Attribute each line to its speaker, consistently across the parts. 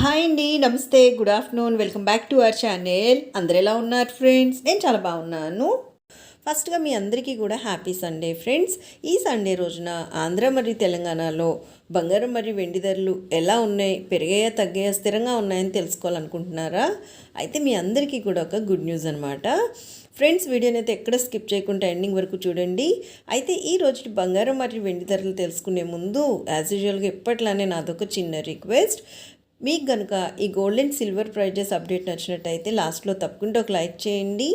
Speaker 1: Hi అండి నమస్తే good afternoon welcome back to our channel. అందరు ఎలా ఉన్నారు ఫ్రెండ్స్? నేను చాలా బాగున్నాను. ఫస్ట్గా మీ అందరికీ కూడా హ్యాపీ సండే ఫ్రెండ్స్. ఈ సండే రోజున ఆంధ్ర మరియు తెలంగాణలో బంగారం మరియు వెండి ధరలు ఎలా ఉన్నాయి? పెరిగాయా తగ్గాయా స్థిరంగా ఉన్నాయని తెలుసుకోవాలనుకుంటున్నారా? అయితే మీ అందరికీ కూడా ఒక గుడ్ న్యూస్ అనమాట ఫ్రెండ్స్ వీడియోని అయితే ఎక్కడ స్కిప్ చేయకుండా ఎండింగ్ వరకు చూడండి. అయితే ఈ రోజు బంగారం మరియు వెండి ధరలు తెలుసుకునే ముందు యాజ్ యూజువల్గా ఎప్పట్లానే నాదొక చిన్న రిక్వెస్ట్. మీకు కనుక ఈ gold and silver prizes update నచ్చినట్టయితే లాస్ట్లో తప్పకుండా ఒక లైక్ చేయండి.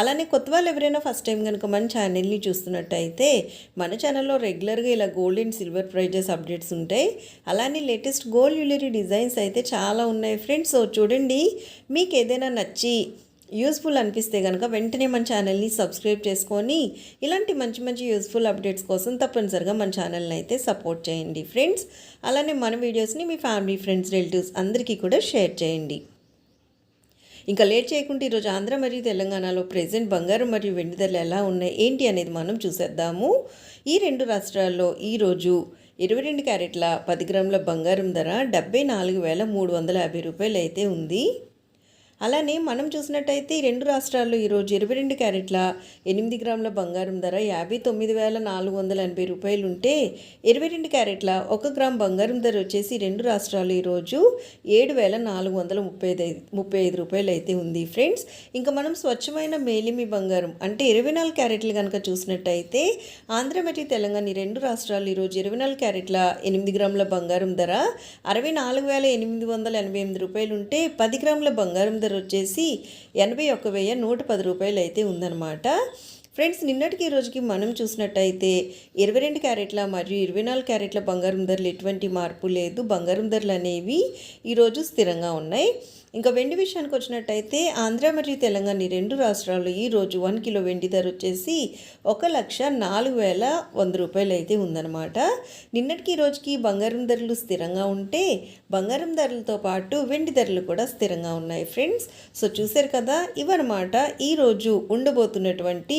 Speaker 1: అలానే కొత్త వాళ్ళు ఎవరైనా ఫస్ట్ టైం కనుక మన ఛానల్ని చూస్తున్నట్టయితే మన ఛానల్లో రెగ్యులర్గా ఇలా gold and silver prizes updates ఉంటాయి. అలానే లేటెస్ట్ గోల్డ్ జ్యువెలరీ డిజైన్స్ అయితే చాలా ఉన్నాయి ఫ్రెండ్స్ సో చూడండి మీకు ఏదైనా నచ్చి యూస్ఫుల్ అనిపిస్తే కనుక వెంటనే మన ఛానల్ని సబ్స్క్రైబ్ చేసుకొని ఇలాంటి మంచి మంచి యూస్ఫుల్ అప్డేట్స్ కోసం తప్పనిసరిగా మన ఛానల్ని అయితే సపోర్ట్ చేయండి ఫ్రెండ్స్ అలానే మన వీడియోస్ని మీ ఫ్యామిలీ ఫ్రెండ్స్ రిలేటివ్స్ అందరికీ కూడా షేర్ చేయండి. ఇంకా లేట్ చేయకుండా ఈరోజు ఆంధ్ర మరియు తెలంగాణలో ప్రెసెంట్ బంగారం మరియు వెండి ధరలు ఎలా ఉన్నాయి ఏంటి అనేది మనం చూసేద్దాము. ఈ రెండు రాష్ట్రాల్లో ఈరోజు ఇరవై రెండు క్యారెట్ల పది గ్రాముల బంగారం ధర డెబ్బై నాలుగు వేల మూడు వందల యాభై రూపాయలు అయితే ఉంది. అలానే మనం చూసినట్టయితే ఈ రెండు రాష్ట్రాల్లో ఈరోజు ఇరవై రెండు క్యారెట్ల ఎనిమిది గ్రాముల బంగారం ధర యాభై తొమ్మిది వేల నాలుగు వందల ఎనభై రూపాయలు ఉంటే ఇరవై రెండు క్యారెట్ల ఒక గ్రామ్ బంగారం ధర వచ్చేసి రెండు రాష్ట్రాలు ఈరోజు ఏడు వేల నాలుగు వందల ముప్పై ఐదు ముప్పై ఐదు రూపాయలు అయితే ఉంది ఫ్రెండ్స్. ఇంకా మనం స్వచ్ఛమైన మేలిమి బంగారం అంటే ఇరవై నాలుగు క్యారెట్లు కనుక చూసినట్టయితే ఆంధ్ర మరియు తెలంగాణ ఈ రెండు రాష్ట్రాలు ఈరోజు ఇరవై నాలుగు క్యారెట్ల ఎనిమిది గ్రాముల బంగారం ధర అరవై నాలుగు వేల ఎనిమిది వందల ఎనభై ఎనిమిది రూపాయలు ఉంటే పది గ్రాముల బంగారం ధర వచ్చేసి ఎనభై ఒక్క వెయ్యి నూట పది రూపాయలు అయితే ఉందన్నమాట. ఫ్రెండ్స్ నిన్నటికి ఈ రోజుకి మనం చూసినట్టయితే ఇరవై రెండు క్యారెట్ల మరియు ఇరవై నాలుగు క్యారెట్ల బంగారం ధరలు ఎటువంటి మార్పు లేదు. బంగారం ధరలు అనేవి ఈరోజు స్థిరంగా ఉన్నాయి. ఇంకా వెండి విషయానికి వచ్చినట్టయితే ఆంధ్ర మరియు తెలంగాణ ఈ రెండు రాష్ట్రాల్లో ఈరోజు వన్ కిలో వెండి ధర వచ్చేసి ఒక లక్ష నాలుగు వేల వంద రూపాయలు అయితే ఉందన్నమాట. నిన్నటికి ఈ రోజుకి బంగారం ధరలు స్థిరంగా ఉంటే బంగారం ధరలతో పాటు వెండి ధరలు కూడా స్థిరంగా ఉన్నాయి ఫ్రెండ్స్. సో చూశారు కదా ఇవన్నమాట ఈరోజు ఉండబోతున్నటువంటి